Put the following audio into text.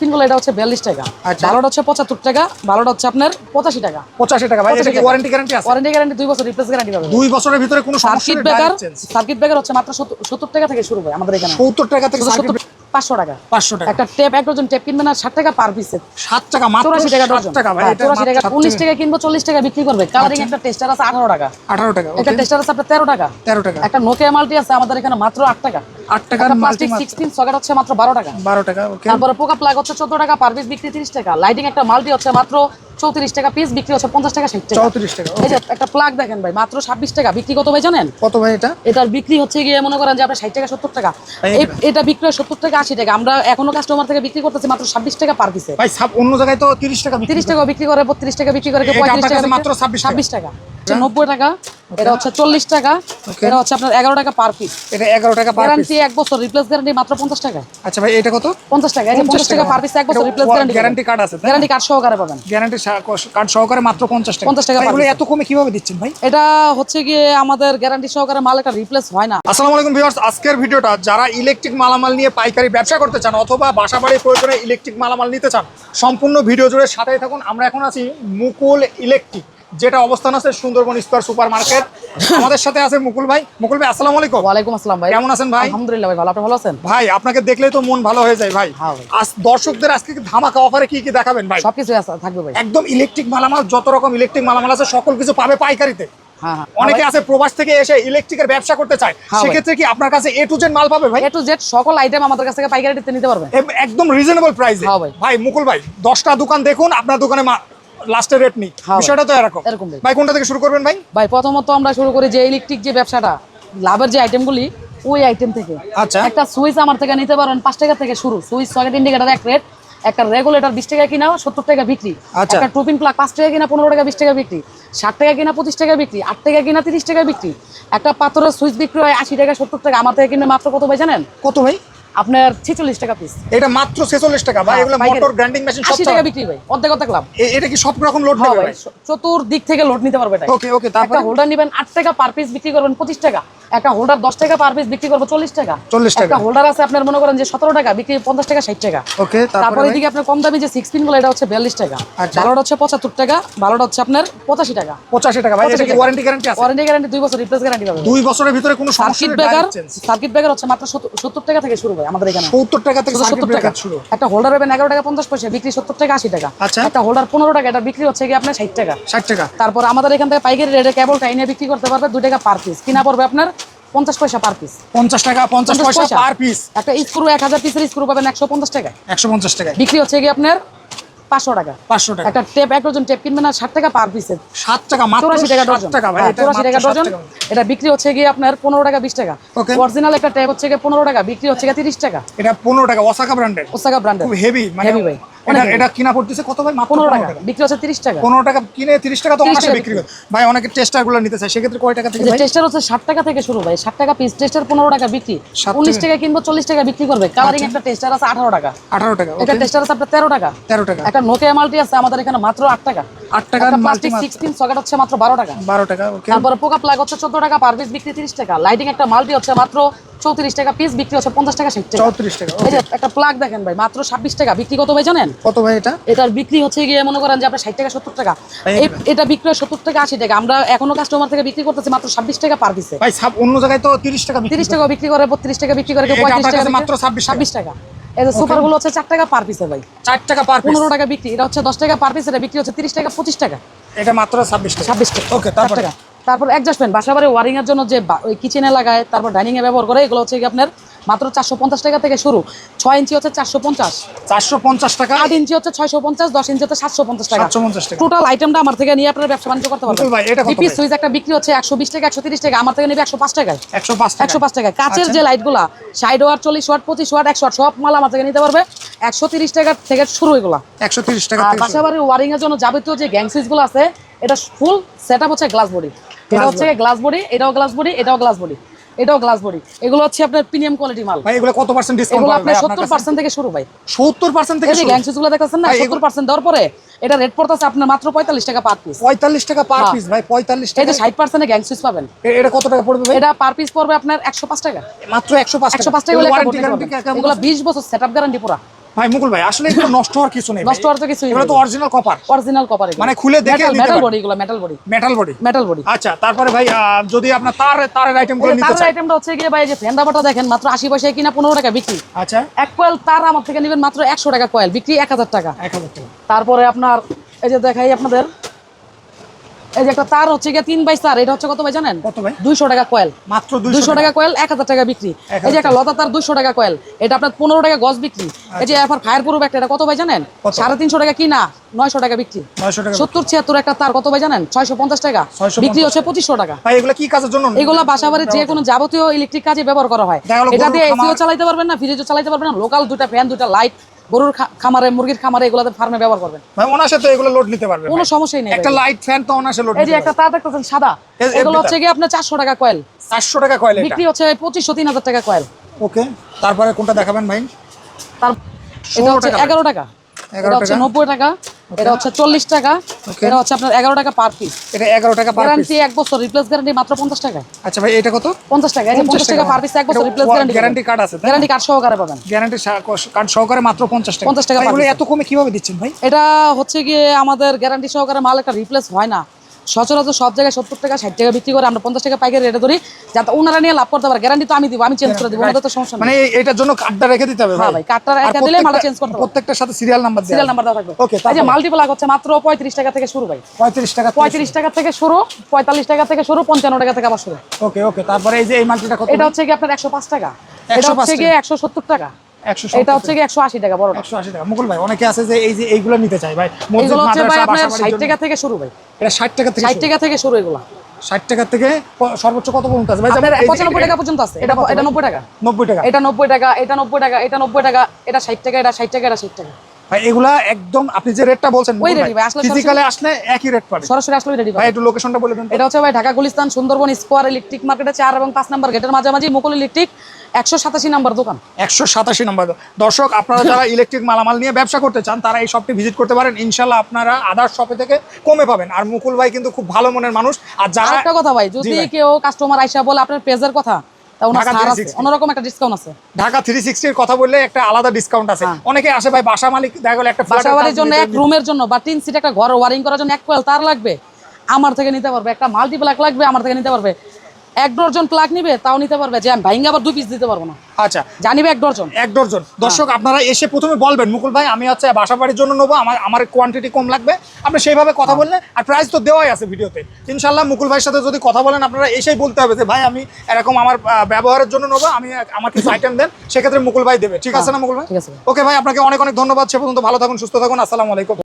পিনগুলো এটা হচ্ছে বিয়াল্লিশ টাকা। আচ্ছা। ভালোটা হচ্ছে পঁচাত্তর টাকা ভালোটা হচ্ছে আপনার পঁচাশি টাকা। পঁচাশি টাকা ভাই এটা কি ওয়ারেন্টি গ্যারান্টি আছে। ওয়ারেন্টি গ্যারান্টি দুই বছর রিপ্লেস গ্যারান্টি পাবে দুই বছরের ভিতরে কোনো সার্কিট ব্রেকার সার্কিট ব্রেকার হচ্ছে মাত্র সত্তর টাকা থেকে শুরু হয় আমাদের এখানে। সত্তর টাকা থেকে 70 পাঁচশো টাকা। পাঁচশো টাকা। একটা টেপ এক ডজন টেপ কিনবেন না ষাট টাকা পার পিসে টাকা চৌরাশি টাকা ডজন। টাকা ভাই এটা চৌরাশি টাকা উনিশ টাকা। টাকা কিনবো চল্লিশ টাকা বিক্রি করবে। কালারিং একটা টেস্টার আছে আঠারো টাকা। আঠারো টাকা একটা টেস্টার আছে আপনার তেরো টাকা। তেরো টাকা। একটা নোকিয়া মাল্টি আছে আমাদের এখানে মাত্র আট টাকা। আট multi plastic six pin socket হচ্ছে মাত্র বারো টাকা। বারো টাকা তারপরে পোকা প্লাগ হচ্ছে চোদ্দ টাকা পার পিস বিক্রি তিরিশ টাকা। লাইটিং একটা মাল্টি হচ্ছে মাত্র চৌত্রিশ টাকা পিস বিক্রি হচ্ছে পঞ্চাশ টাকা ষাট টাকা। চৌত্রিশ টাকা এই যে একটা প্লাগ দেখেন ভাই মাত্র ছাব্বিশ টাকা। বিক্রি কত ভাই জানেন? কত ভাই এটা? এটার বিক্রি হচ্ছে গিয়ে মনে করেন যে আপনার ষাট টাকা সত্তর টাকা। এটা বিক্রি হয় সত্তর টাকা আশি টাকা। আমরা এখনও কাস্টমার থেকে বিক্রি করতেছি মাত্র ছাব্বিশ টাকা পার পিসে ভাই সাব অন্য জায়গায় তো তিরিশ টাকা তিরিশ টাকা বিক্রি করে বত্রিশ টাকা বিক্রি করে পঁয়ত্রিশ টাকা মাত্র মাত্র 26 টাকা। ছাব্বিশ টাকা। হচ্ছে নব্বই টাকা। এটা হচ্ছে চল্লিশ টাকা। এটা হচ্ছে আপনার এগারো টাকা পার পিস এটা এগারো টাকা পার গ্যারান্টি এক বছর রিপ্লেস গ্যারান্টি মাত্র পঞ্চাশ টাকা। আচ্ছা ভাই এটা কত? পঞ্চাশ টাকা। পঞ্চাশ টাকা পার পিস এক বছর রিপ্লেস গ্যারান্টি গ্যারান্টি কার্ড আছে গ্যারান্টি কার্ড সহকারে পাবেন। গ্যারান্টি কার্ড সহকারে মাত্র পঞ্চাশ টাকা। 50 টাকা এগুলো এত কমে কীভাবে দিচ্ছেন ভাই? এটা হচ্ছে গিয়ে আমাদের গ্যারান্টি সহকারে মাল একটা রিপ্লেস হয় না। আসসালামু আলাইকুম ভিউয়ার্স আজকের ভিডিওটা যারা ইলেকট্রিক মালামাল নিয়ে পাইকারি ব্যবসা করতে চান অথবা বাসাবাড়ির প্রয়োজনে ইলেকট্রিক মালামাল নিতে চান সম্পূর্ণ ভিডিও জুড়ে সাথেই থাকুন। আমরা এখন আছি মুকুল ইলেকট্রিক যেটা অবস্থান আছে সুন্দরবন স্কোয়ার সুপার মার্কেট। আমাদের সাথে আছে মুকুল ভাই। মুকুল ভাই আসসালামু আলাইকুম। ওয়ালাইকুম আসসালাম ভাই। কেমন আছেন ভাই? আলহামদুলিল্লাহ ভাই ভালো। আপনি ভালো আছেন? ভাই আপনাকে দেখলেই তো মন ভালো হয়ে যায় ভাই। হ্যাঁ। আজ দর্শকদের আজকে ধামাকা অফারে কি কি দেখাবেন ভাই? সবকিছু আছে থাকবে ভাই। একদম ইলেকট্রিক মালামাল যত রকম ইলেকট্রিক মালামাল আছে সকল কিছু পাবে পাইকারিতে। হ্যাঁ হ্যাঁ। অনেকে আছে প্রবাস থেকে এসে ইলেকট্রিকের ব্যবসা করতে চায়। সেক্ষেত্রে কি আপনার কাছে এ টু জেড মাল পাবে ভাই? এ টু জেড সকল আইটেম আমাদের কাছ থেকে পাইকারিতে নিতে পারবেন এম- একদম রিজনেবল প্রাইসে ভাই। ভাই মুকুল ভাই দশটা দোকান দেখুন আপনার দোকানে লাস্টের রেট নেই বিষয়টা তো এরকম। এরকম ভাই। কোনটা থেকে শুরু করবেন ভাই? ভাই প্রথমত আমরা শুরু করি যে ইলেকট্রিক যে ব্যবসাটা লাভের যে আইটেমগুলি ওই আইটেম থেকে। আচ্ছা। একটা সুইচ আমার থেকে নিতে পারেন পাঁচ টাকা থেকে শুরু। সুইচ সকেট ইন্ডিকেটার এক রেট একটা রেগুলেটর বিশ টাকা কিনা সত্তর টাকা বিক্রি। আচ্ছা। একটা টুপিন প্লাগ পাঁচ টাকা কিনা পনেরো টাকা বিশ টাকা বিক্রি। ষাট টাকা কিনা পঁচিশ টাকা বিক্রি। আট টাকা কিনা তিরিশ টাকা বিক্রি। একটা পাথরের সুইচ বিক্রি হয় আশি টাকা সত্তর টাকা। আমার থেকে কিনে মাত্র কত ভাই জানেন? কত ভাই? আপনার ছেচল্লিশ টাকা পিস এটা মাত্র ছেচল্লিশ টাকা ভাই এগুলো মোটর গ্রাইন্ডিং মেশিন সব টাকা বিক্রি ভাই অর্ধেক অর্ধেক লাভ। এটা কি সব রকম লোড হ্যাঁ নেবে ভাই থেকে লোড নিতে পারবে এটা ওকে ওকে তারপর? একটা হোল্ডার নেবেন টাকা পার পিস বিক্রি করবেন পঁচিশ টাকা। একটা হোল্ডার দশ টাকা পার পিস বিক্রি করব টাকা। 40 টাকা। একটা হোল্ডার আছে আপনার মনে করেন যে সতেরো টাকা বিক্রি পঞ্চাশ টাকা ষাট টাকা। ওকে তারপরে এদিকে আপনার কম দামি যে সিক্স পিনগুলো এটা হচ্ছে বিয়াল্লিশ টাকা। আচ্ছা। ভালোটা হচ্ছে পঁচাত্তর টাকা ভালোটা হচ্ছে আপনার পঁচাশি টাকা। পঁচাশি টাকা ভাই এটা কি ওয়ারেন্টি গ্যারান্টি আছে? ওয়ারেন্টি গ্যারান্টি দুই বছর রিপ্লেস গ্যারান্টি বছরের ভিতরে কোনো সমস্যা সার্কিট ব্রেকার সার্কিট ব্রেকার হচ্ছে মাত্র সত্তর টাকা থেকে শুরু আমাদের এখানে। সত্তর টাকা থেকে শুধু সার্কিট 70 টাকা। শুরু একটা হোল্ডার পাবেন এগারো টাকা পঞ্চাশ পয়সা বিক্রি সত্তর টাকা আশি টাকা। আচ্ছা। একটা হোল্ডার পনেরো টাকা এটা বিক্রি হচ্ছে কি আপনার ষাট টাকা। ষাট টাকা। তারপর আমাদের এখান থেকে পাইকারি রেটে কেবল টাইনে বিক্রি করতে পারবে দুই টাকা পার পিস কিনা পড়বে আপনার পঞ্চাশ পয়সা পার পিস পঞ্চাশ টাকা পঞ্চাশ পয়সা। পার পিস একটা স্ক্রু এক হাজার পিসের স্ক্রু পাবেন একশো পঞ্চাশ টাকা একশো পঞ্চাশ টাকা বিক্রি হচ্ছে কি আপনার পাঁচশো টাকা। পাঁচশো টাকা। একটা টেপ এক ডজন টেপ কিনবেন না ষাট টাকা পার পিসে সাত টাকা চৌরাশি টাকা ডজন। টাকা হ্যাঁ, চৌরাশি টাকা ডজন। এটা বিক্রি হচ্ছে গিয়ে আপনার পনেরো টাকা বিশ টাকা. অরিজিনাল একটা টেপ হচ্ছে গিয়ে পনেরো টাকা বিক্রি হচ্ছে গিয়ে তিরিশ টাকা। এটা পনেরো টাকা ওসাকা ব্র্যান্ডের ওসাকা ব্র্যান্ডের খুব হেভি মানে ভাই, এটা অনেক heavy। এটা কিনা পড়তেছে কত ভাই? মাত্র পনেরো পনেরো টাকা। টাকা। বিক্রি হচ্ছে তিরিশ টাকা। পনেরো টাকা কিনে তিরিশ টাকা তো 30 বিক্রি করে ভাই অনেকে টেস্টার নিতে চায়। সেক্ষেত্রে কয় টাকা থেকে ভাই? টেস্টার হচ্ছে ষাট টাকা থেকে শুরু ভাই। ষাট টাকা পিস টেস্টার পনেরো টাকা বিক্রি। 60 টাকা। টাকা কিনবো চল্লিশ টাকা বিক্রি করবে। কালারিং একটা টেস্টার আছে আঠারো টাকা। আঠারো টাকা একটা টেস্টার আছে আপনার তেরো টাকা। টাকা। একটা নোকিয়া মাল্টি আছে আমাদের এখানে মাত্র টাকা। প্লাস্টিক পিন সকেট হচ্ছে মাত্র বারো টাকা। বারো টাকা ওকে তারপরে পোকা প্লাগ হচ্ছে চোদ্দ টাকা পার পিস বিক্রি তিরিশ টাকা। লাইটিং একটা মাল্টি হচ্ছে মাত্র চৌত্রিশ টাকা পিস বিক্রি হচ্ছে পঞ্চাশ টাকা ষাট টাকা। চৌত্রিশ টাকা এই যে একটা প্লাগ দেখেন ভাই মাত্র ছাব্বিশ টাকা। বিক্রি কত ভাই জানেন? কত ভাই এটা? এটার বিক্রি হচ্ছে গিয়ে মনে করেন যে আপনার ষাট টাকা সত্তর টাকা। এটা বিক্রি হয় সত্তর টাকা আশি টাকা। আমরা এখনও কাস্টমার থেকে বিক্রি করতেছি মাত্র ছাব্বিশ টাকা পার ভাই অন্য জায়গায় তো তিরিশ টাকা তিরিশ টাকা বিক্রি করে বত্রিশ টাকা বিক্রি করে পঁয়ত্রিশ টাকা মাত্র 26 ছাব্বিশ টাকা। এই যে সুপারগুলো হচ্ছে চার টাকা পার পিসে ভাই। চার টাকা পার পনেরো টাকা বিক্রি। এটা হচ্ছে দশ টাকা পার পিস এটা বিক্রি হচ্ছে তিরিশ টাকা পঁচিশ টাকা। এটা মাত্র ছাব্বিশ টাকা। ছাব্বিশ টাকা। ওকে তারপরে তারপর অ্যাডজাস্টমেন্ট বাসা বাড়ি ওয়ারিং এর জন্য যে ওই কিচেনে লাগায় তারপর ডাইনিং এ ব্যবহার করে এগুলো হচ্ছে কি আপনার মাত্র চারশো পঞ্চাশ টাকা থেকে শুরু। ছয় ইঞ্চি হচ্ছে চারশো পঞ্চাশ। চারশো পঞ্চাশ টাকা? আট ইঞ্চি হচ্ছে ছয়শো পঞ্চাশ দশ ইঞ্চি হচ্ছে সাতশো পঞ্চাশ টাকা। 750 টাকা। টোটাল আইটেমটা আমার থেকে নিয়ে আপনার ব্যবসা বাণিজ্য করতে পারবেন। ভাই, এটা কত ডিপি সুইচ একটা বিক্রি হচ্ছে একশো বিশ টাকা একশো তিরিশ টাকা আমার থেকে নেবে একশো পাঁচ টাকায়। একশো পাঁচ টাকা। একশো পাঁচ টাকা কাচের আচ্ছা। যে লাইটগুলা ষাট ওয়াট চল্লিশ ওয়াট পঁচিশ ওয়াট একশো সব মাল আমার থেকে নিতে পারবে। একশো তিরিশ টাকা থেকে শুরু এগুলা। একশো তিরিশ টাকা বাড়ির ওয়ারিং এর জন্য যাবতীয় যে গ্যাং সুইচগুলো আছে এটা ফুল সেট হচ্ছে গ্লাস বডি এটা হচ্ছে গ্লাস বডি এটাও গ্লাস বডি এটাও গ্লাস বডি এটাও গ্লাস বডি এগুলো হচ্ছে আপনার প্রিমিয়াম কোয়ালিটি মাল। ভাই এগুলো কত পার্সেন্ট ডিসকাউন্ট এগুলো পাবে আপনার আপনার পার্সেন্ট থেকে শুরু ভাই। সত্তর পার্সেন্ট থেকে এই যে গ্যাং সুইচগুলো দেখতেছেন না ভাই, এগুলো- সত্তর পার্সেন্ট দেওয়ার পরে এটা রেট পড়তেছে আপনার মাত্র পঁয়তাল্লিশ টাকা পার পিস পঁয়তাল্লিশ টাকা পার হ্যাঁ। পিস ভাই পঁয়তাল্লিশ এই টাকা যে ষাট পার্সেন্টে গ্যাং সুইচ পাবেন। এটা কত টাকা পড়বে ভাই? এটা পার পিস পড়বে আপনার একশো পাঁচ টাকা। মাত্র একশো পাঁচ একশো পাঁচ টাকা হলে একটা ওয়ারেন্টি ভোট নিতে গ্যারান্টি পারবেন। এগুলো বিশ বছর সেট আপ গ্যারান্টি পুরা। ভাই মুকুল ভাই আসলে নষ্ট হওয়ার কিছু নেই নষ্ট হওয়ার তো কিছু নেই এটা তো অরিজিনাল কপার অরিজিনাল কপার মানে খুলে দেখে মেটাল বডি এগুলো metal body metal body metal body আচ্ছা তারপরে ভাই যদি আপনি তার তারের আইটেমগুলো নিতে তার চাই আইটেমটা হচ্ছে গিয়ে ভাই যে বাটা দেখেন মাত্র আশি পয়সায় কিনা পনেরো টাকা বিক্রি। আচ্ছা। এক কয়েল তার আমার থেকে নেবেন মাত্র একশো টাকা কয়েল বিক্রি এক হাজার টাকা। এক হাজার টাকা। তারপরে আপনার এই যে দেখাই আপনাদের এই যে একটা তার হচ্ছে গিয়ে তিন তার এটা হচ্ছে কত ভাই জানেন? কত ভাই? দুইশো টাকা কয়েল। মাত্র দুইশো টাকা। কয়েল এক হাজার টাকা বিক্রি। এই যে একটা লতা তার দুইশো টাকা কয়েল এটা আপনার পনেরো টাকা গজ বিক্রি। এই যে এরপর ফায়ার প্রুফ একটা এটা কত ভাই জানেন? সাড়ে তিনশো টাকা কিনা নয়শো টাকা বিক্রি। সত্তর ছিয়াত্তর একটা তার কত ভাই জানেন? ছয়শো পঞ্চাশ টাকা। বিক্রি হচ্ছে পঁচিশশো টাকা। এগুলো কি কাজের জন্য? এগুলা বাসাবাড়ির যে কোনো যাবতীয় ইলেকট্রিক কাজে ব্যবহার করা হয়। এটা দিয়ে এসিও চালাইতে পারবেন না ফ্রিজও চালাইতে পারবেন না লোকাল দুটা ফ্যান দুটা লাইট গরুর খামারে মুরগির খামারে এগুলাতে ফার্মে ব্যবহার করবেন। ভাই ওনার সাথে এগুলো লোড নিতে পারবেন কোনো। সমস্যাই নেই একটা লাইট ফ্যান তো অনাসে লোড এই যে একটা তার দেখতেছেন সাদা। এগুলো হচ্ছে কি আপনার চারশো টাকা কয়েল চারশো টাকা কয়েল এটা। বিক্রি হচ্ছে পঁচিশশো তিন হাজার টাকা কয়েল ওকে তারপরে কোনটা দেখাবেন ভাই? তার এটা হচ্ছে টাকা। এগারো টাকা। 11 এটা হচ্ছে টাকা। নব্বই টাকা। এটা হচ্ছে চল্লিশ টাকা। এটা হচ্ছে আপনার এগারো টাকা পার পিস এটা এগারো টাকা পার গ্যারান্টি এক বছর রিপ্লেস গ্যারান্টি মাত্র পঞ্চাশ টাকা। আচ্ছা ভাই এটা কত? পঞ্চাশ টাকা পঞ্চাশ টাকা পার পিস এক বছর রিপ্লেস গ্যারান্টি গ্যারান্টি কার্ড আছে গ্যারান্টি কার্ড সহকারে পাবেন। গ্যারান্টি কার্ড সহকারে মাত্র পঞ্চাশ টাকা। 50 টাকা এত কমে কীভাবে দিচ্ছেন ভাই? এটা হচ্ছে গিয়ে আমাদের গ্যারান্টি সহকারে মাল একটা রিপ্লেস হয় না। সচরাচর সব জায়গায় সত্তর টাকা ষাট টাকা বিক্রি করে আমরা পঞ্চাশ টাকা পাইকারি রেটে ধরি। যাতে ওনারা নিয়ে লাভ করতে পারে। গ্যারান্টি তো আমি দিব আমি চেঞ্জ করে দিব ওনাদের তো সমস্যা মানে এটার জন্য কার্ডটা রেখে দিতে হবে হ্যাঁ ভাই, কার্ডটা রেখে দিলে মালটা change করতে প্রত্যেকটার সাথে সিরিয়াল নাম্বার সিরিয়াল নাম্বার দেওয়া থাকবে। ওকে এই যে মাল্টিপ্লাক হচ্ছে মাত্র পঁয়ত্রিশ টাকা থেকে শুরু ভাই। পঁয়ত্রিশ টাকা পঁয়ত্রিশ টাকা থেকে শুরু পঁয়তাল্লিশ টাকা থেকে শুরু পঞ্চান্ন টাকা থেকে আবার শুরু। ওকে ওকে তারপরে এই যে এই মাল্টিটা কত? এটা হচ্ছে কি আপনার একশো পাঁচ টাকা। এটা 105 হচ্ছে একশো সত্তর টাকা। একশো এটা হচ্ছে কি একশো আশি টাকা বড়টা টাকা। মুকুল ভাই অনেকে আছে যে এই যে এইগুলো নিতে চায় ভাই। মসজিদ এগুলো হচ্ছে ভাই মাদ্রাসা আপনার বাসা ষাট টাকা থেকে শুরু ভাই। এটা ষাট টাকা থেকে ষাট টাকা থেকে শুরু এগুলো। ষাট টাকা থেকে সর্বোচ্চ কত পর্যন্ত আছে? ভাই আপনার যেমন এই যে- পঁচানব্বই টাকা পর্যন্ত আছে। এটা এটা নব্বই টাকা। নব্বই টাকা। এটা নব্বই টাকা এটা নব্বই টাকা এটা নব্বই টাকা এটা ষাট টাকা এটা ষাট টাকা এটা ষাট টাকা। ভাই এগুলা একদম আপনি যে রেটটা বলছেন ওই ভাই, আসলে ফিজিক্যালে আসলে একই রেট পাবে সরাসরি আসলে ভাই একটু লোকেশনটা বলে দেন এটা হচ্ছে ভাই ঢাকা গুলিস্তান সুন্দরবন স্কোয়ার ইলেকট্রিক মার্কেটে চার এবং পাঁচ নাম্বার গেটের মাঝামাঝি মুকুল ইলেকট্রিক। একশো সাতাশি নাম্বার দোকান। একশো সাতাশি নম্বর দর্শক আপনারা যারা ইলেকট্রিক মালামাল নিয়ে ব্যবসা করতে চান তারা এই শপটি ভিজিট করতে পারেন। ইনশাল্লাহ আপনারা আদার শপে থেকে কমে পাবেন। আর মুকুল ভাই কিন্তু খুব ভালো মনের মানুষ। আর যারা আরেকটা কথা ভাই যদি কেউ কাস্টমার আইসা বলে আপনার পেজের কথা তা ওনার ঢাকা ছাড় আছে। 360 অন্যরকম একটা ডিসকাউন্ট আছে। ঢাকা থ্রি সিক্সটির কথা বললে একটা আলাদা ডিসকাউন্ট আছে। হ্যাঁ। অনেকে আসে ভাই বাসা মালিক দেখা গেল একটা বাসা বাড়ির জন্য এক রুমের জন্য বা তিন সিট একটা ঘর ওয়ারিং করার জন্য এক কোয়েল তার লাগবে। আমার থেকে নিতে পারবে। একটা মাল্টিপ্লাক লাগবে আমার থেকে নিতে পারবে। এক ডর্জন প্লাগ নিবে তাও নিতে পারবে। যে আমি ভাইঙ্গা আবার দুই পিস দিতে পারব না। আচ্ছা। জানিবে এক ডর্জন এক ডজন। দর্শক আপনারা এসে প্রথমে বলবেন মুকুল ভাই আমি হচ্ছে বাসা বাড়ির জন্য নেব আমার আমার কোয়ান্টিটি কম লাগবে। আপনি সেইভাবে কথা বললে আর প্রাইস তো দেওয়াই আছে ভিডিওতে। ইনশাল্লাহ মুকুল ভাইয়ের সাথে যদি কথা বলেন আপনারা এসেই বলতে হবে যে ভাই আমি এরকম আমার ব্যবহারের জন্য নেব আমি আমার কিছু আইটেম দেন। সেক্ষেত্রে মুকুল ভাই দেবে। ঠিক আছে না মুকুল ভাই? ঠিক আছে। ওকে ভাই আপনাকে অনেক অনেক ধন্যবাদ। সে পর্যন্ত ভালো থাকুন সুস্থ থাকুন। আসসালামু আলাইকুম।